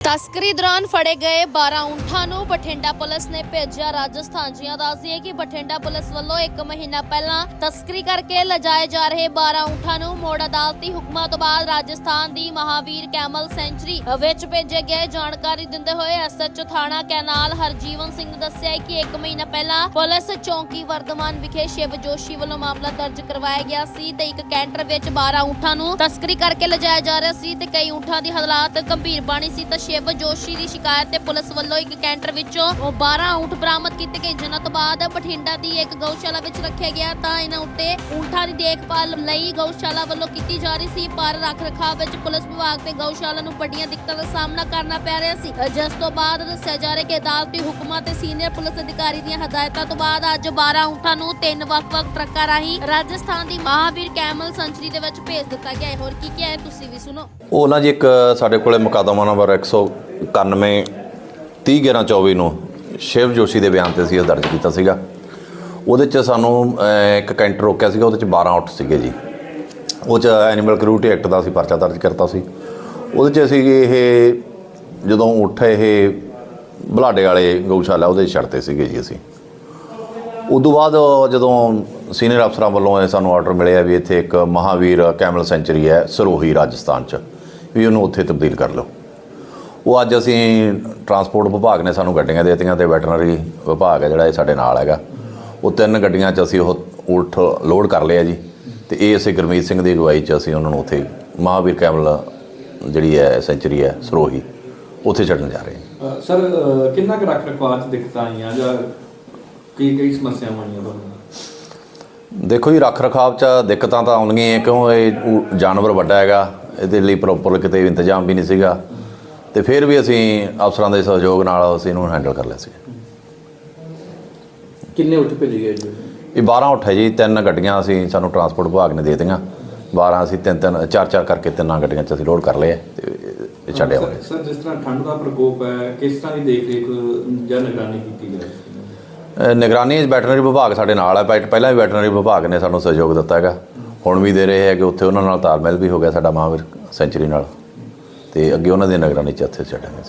ਤਸਕਰੀ ਦੌਰਾਨ ਫੜੇ ਗਏ 12 ਊਂਠਾਂ ਨੂੰ ਬਠਿੰਡਾ ਪੁਲਿਸ ਨੇ ਭੇਜਿਆ ਰਾਜਸਥਾਨ। ਜੀਆਂ ਦੱਸਦੀ ਹੈ ਕਿ ਬਠਿੰਡਾ ਪੁਲਿਸ ਵੱਲੋਂ 1 ਮਹੀਨਾ ਪਹਿਲਾਂ ਤਸਕਰੀ ਕਰਕੇ ਲਜਾਏ ਜਾ ਰਹੇ 12 ਊਂਠਾਂ ਨੂੰ ਮੋੜ ਅਦਾਲਤੀ ਹੁਕਮਾਂ ਤੋਂ ਬਾਅਦ ਰਾਜਸਥਾਨ ਦੀ ਮਹਾਵੀਰ ਕੈਮਲ ਸੈਂਚਰੀ ਵਿੱਚ ਭੇਜੇ ਗਏ ਜਾਣਕਾਰੀ ਦਿੰਦੇ ਹੋਏ ਐਸਐਚਓ ਥਾਣਾ ਕੈਨਾਲ ਹਰਜੀਵਨ ਸਿੰਘ ਨੇ ਦੱਸਿਆ ਕਿ 1 ਮਹੀਨਾ ਪਹਿਲਾਂ ਪੁਲਿਸ ਚੌਂਕੀ ਵਰਧਮਾਨ ਵਿਖੇ ਸ਼ਿਵ ਜੋਸ਼ੀ ਵੱਲੋਂ ਮਾਮਲਾ ਦਰਜ ਕਰਵਾਇਆ ਗਿਆ ਸੀ ਤੇ ਇੱਕ ਕੈਂਟਰ ਵਿੱਚ 12 ਊਂਠਾਂ ਨੂੰ ਤਸਕਰੀ ਕਰਕੇ ਲਿਜਾਇਆ ਜਾ ਰਿਹਾ ਸੀ ਤੇ ਕਈ ਊਂਠਾਂ ਦੀ ਹਾਲਾਤ ਗੰਭੀਰ ਬਣੀ ਸੀ। ਤਾਂ ਸ਼ਿਵ ਜੋਸ਼ੀ ਦੀ ਸ਼ਿਕਾਇਤ ਤੇ ਪੁਲਿਸ ਵੱਲੋਂ ਇੱਕ ਕੈਂਟਰ ਵਿੱਚੋਂ ਉਹ 12 ਊਂਠ ਬਰਾਮਦ ਕੀਤੇ ਗਏ। ਜਿਨ੍ਹਾਂ ਤੋਂ ਬਾਅਦ ਬਠਿੰਡਾ ਦੀ ਇੱਕ ਗਊਸ਼ਾਲਾ ਵਿੱਚ ਰੱਖਿਆ ਗਿਆ ਤਾਂ ਇਹਨਾਂ ਉੱਤੇ ਊਂਠਾਂ ਦੀ ਦੇਖਭਾਲ ਲਈ ਗਊਸ਼ਾਲਾ ਵੱਲੋਂ ਕੀਤੀ ਜਾ ਰਹੀ ਸੀ। ਪਰ ਰੱਖ ਰਖਾਵ ਵਿੱਚ ਪੁਲਿਸ ਵਿਭਾਗ ਤੇ ਗਊਸ਼ਾਲਾ ਨੂੰ ਵੱਡੀਆਂ ਦਿੱਕਤਾਂ ਦਾ ਸਾਹਮਣਾ ਕਰਨਾ ਪੈ ਰਿਹਾ ਸੀ। ਜਿਸ ਤੋਂ ਬਾਅਦ ਦੱਸਿਆ ਜਾ ਰਿਹਾ ਕਿ ਅਦਾਲਤੀ ਹੁਕਮਾਂ ਤੇ ਸੀਨੀਅਰ ਪੁਲਿਸ ਅਧਿਕਾਰੀ ਦੀਆਂ ਹਦਾਇਤਾਂ ਤੋਂ ਬਾਅਦ ਅੱਜ 12 ਊਂਠਾਂ ਨੂੰ ਤਿੰਨ ਵੱਖ-ਵੱਖ ਟਰੱਕਾਂ ਰਾਹੀਂ ਰਾਜਸਥਾਨ ਦੀ ਮਹਾਵੀਰ ਕੈਮਲ ਸੈਂਚਰੀ ਦੇ ਵਿੱਚ ਭੇਜ ਦਿੱਤਾ ਗਿਆ ਹੈ। ਹੋਰ ਕੀ ਕੀ ਹੈ? ਤੁਸੀਂ ਵੀ ਸੁਣੋ। ਉਹ ਨਾ ਜੀ ਇੱਕ ਸਾਡੇ ਕੋਲੇ ਮੁਕੱਦਮਾ ਨੰਬਰ 191 30/11/24 ਨੂੰ ਸ਼ਿਵ ਜੋਸ਼ੀ ਦੇ ਬਿਆਨ ਤੇ ਸੀ, ਇਹ ਦਰਜ ਕੀਤਾ ਸੀਗਾ। ਉਹਦੇ ਚ ਸਾਨੂੰ ਇੱਕ ਕੈਂਟਰ ਰੋਕਿਆ ਸੀਗਾ, ਉਹਦੇ ਚ 12 ਆਊਟ ਸੀਗੇ ਜੀ। ਉਹ ਚ ਐਨੀਮਲ ਕਰਿਊਟੀ ਐਕਟ ਦਾ ਅਸੀਂ ਪਰਚਾ ਦਰਜ ਕਰਤਾ ਸੀ। ਉਹਦੇ ਚ ਅਸੀਂ ਇਹ, ਜਦੋਂ ਉੱਠ, ਇਹ ਬਲਾਡੇ ਵਾਲੇ ਗਊਸ਼ਾਲਾ ਉਹਦੇ 'ਚ ਛੱਡਤੇ ਸੀਗੇ ਜੀ ਅਸੀਂ। ਉਦੋਂ ਬਾਅਦ ਜਦੋਂ ਸੀਨੀਅਰ ਅਫਸਰਾਂ ਵੱਲੋਂ ਇਹ ਸਾਨੂੰ ਆਰਡਰ ਮਿਲਿਆ ਵੀ ਇੱਥੇ ਇੱਕ ਮਹਾਵੀਰ ਕੈਮਲ ਸੈਂਚਰੀ ਹੈ ਸਰੋਹੀ ਰਾਜਸਥਾਨ 'ਚ, ਵੀ ਉਹਨੂੰ ਉੱਥੇ ਤਬਦੀਲ ਕਰ ਲਓ। ਉਹ ਅੱਜ ਅਸੀਂ ਟਰਾਂਸਪੋਰਟ ਵਿਭਾਗ ਨੇ ਸਾਨੂੰ ਗੱਡੀਆਂ ਦੇ ਦਿੱਤੀਆਂ ਤੇ ਵੈਟਰਨਰੀ ਵਿਭਾਗ ਹੈ ਜਿਹੜਾ ਇਹ ਸਾਡੇ ਨਾਲ ਹੈਗਾ। ਉਹ ਤਿੰਨ ਗੱਡੀਆਂ 'ਚ ਅਸੀਂ ਉਹ ਉਲਟ ਲੋਡ ਕਰ ਲਿਆ ਜੀ ਤੇ ਇਹ ਅਸੀਂ ਗੁਰਮੀਤ ਸਿੰਘ ਦੀ ਅਗਵਾਈ 'ਚ ਅਸੀਂ ਉਹਨਾਂ ਨੂੰ ਉੱਥੇ ਮਹਾਵੀਰ ਕੈਮਲ ਜਿਹੜੀ ਹੈ ਸੈਂਚਰੀ ਹੈ ਸਰੋਹੀ ਉੱਥੇ ਛੱਡਣ ਜਾ ਰਹੇ ਹਾਂ। ਸਰ ਕਿੰਨਾ ਕੁ ਰੱਖ ਰਖਵਾਅ ਚ ਦਿੱਕਤਾਂ ਆਈਆਂ ਜਾਂ ਕੀ ਕਈ ਸਮੱਸਿਆਵਾਂ ਆਈਆਂ ਤੁਹਾਨੂੰ? ਦੇਖੋ ਜੀ ਰੱਖ ਰਖਾਵ ਚ ਦਿੱਕਤਾਂ ਤਾਂ ਆਉਂਦੀਆਂ ਹੀ ਆ ਕਿਉਂ ਇਹ ਜਾਨਵਰ ਵੱਡਾ ਹੈਗਾ ਇਹਦੇ ਲਈ ਪ੍ਰੋਪਰ ਕਿਤੇ ਇੰਤਜ਼ਾਮ ਵੀ ਨਹੀਂ ਸੀਗਾ। ਤੇ ਫਿਰ ਵੀ ਅਸੀਂ ਅਫਸਰਾਂ ਦੇ ਸਹਿਯੋਗ ਨਾਲ ਅਸੀਂ ਇਹਨੂੰ ਹੈਂਡਲ ਕਰ ਲਿਆ ਸੀ। ਕਿੰਨੇ ਉੱਠ ਭੇਜੇ ਗਏ ਜੀ? ਇਹ 12 ਉੱਠ ਹੈ ਜੀ ਤਿੰਨ ਗੱਡੀਆਂ ਅਸੀਂ ਸਾਨੂੰ ਟਰਾਂਸਪੋਰਟ ਵਿਭਾਗ ਨੇ ਦੇ ਦਿੱਤੀਆਂ। 12 ਅਸੀਂ ਤਿੰਨ ਤਿੰਨ ਚਾਰ ਚਾਰ ਕਰਕੇ ਤਿੰਨਾਂ ਗੱਡੀਆਂ 'ਚ ਅਸੀਂ ਲੋਡ ਕਰ ਲਏ ਤੇ ਇਹ ਛੱਡਿਆ ਹੋਇਆ ਸਰ- ਸਰ ਜਿਸ ਤਰ੍ਹਾਂ ਠੰਡ ਦਾ ਪ੍ਰਕੋਪ ਹੈ ਕਿਸ ਤਰ੍ਹਾਂ ਦੀ ਦੇਖ ਰੇਖ ਜਾਂ ਨਿਗਰਾਨੀ ਕੀਤੀ ਜਾ ਰਹੀ ਹੈ? ਅ, ਨਿਗਰਾਨੀ ਵੈਟਰਨਰੀ ਵਿਭਾਗ ਸਾਡੇ ਨਾਲ ਹੈ ਪਹਿ- ਪਹਿਲਾਂ ਵੀ ਵੈਟਰਨਰੀ ਵਿਭਾਗ ਨੇ ਸਾਨੂੰ ਸਹਿਯੋਗ ਦਿੱਤਾ ਹੈਗਾ। ਹੁਣ ਵੀ ਦੇ ਰਹੇ ਹੈਗੇ ਉੱਥੇ ਉਹਨਾਂ ਨਾਲ ਤਾਲਮੇਲ ਵੀ ਹੋ ਗਿਆ ਸਾਡਾ ਮਹਾਂਵੀਰ ਸੈਂਚਰੀ ਨਾਲ। ਤੇ ਅੱਗੇ ਉਹਨਾਂ ਦੀ ਨਿਗਰਾਨੀ 'ਚ ਇੱਥੇ ਛੱਡਾਂਗੇ ਅਸੀਂ।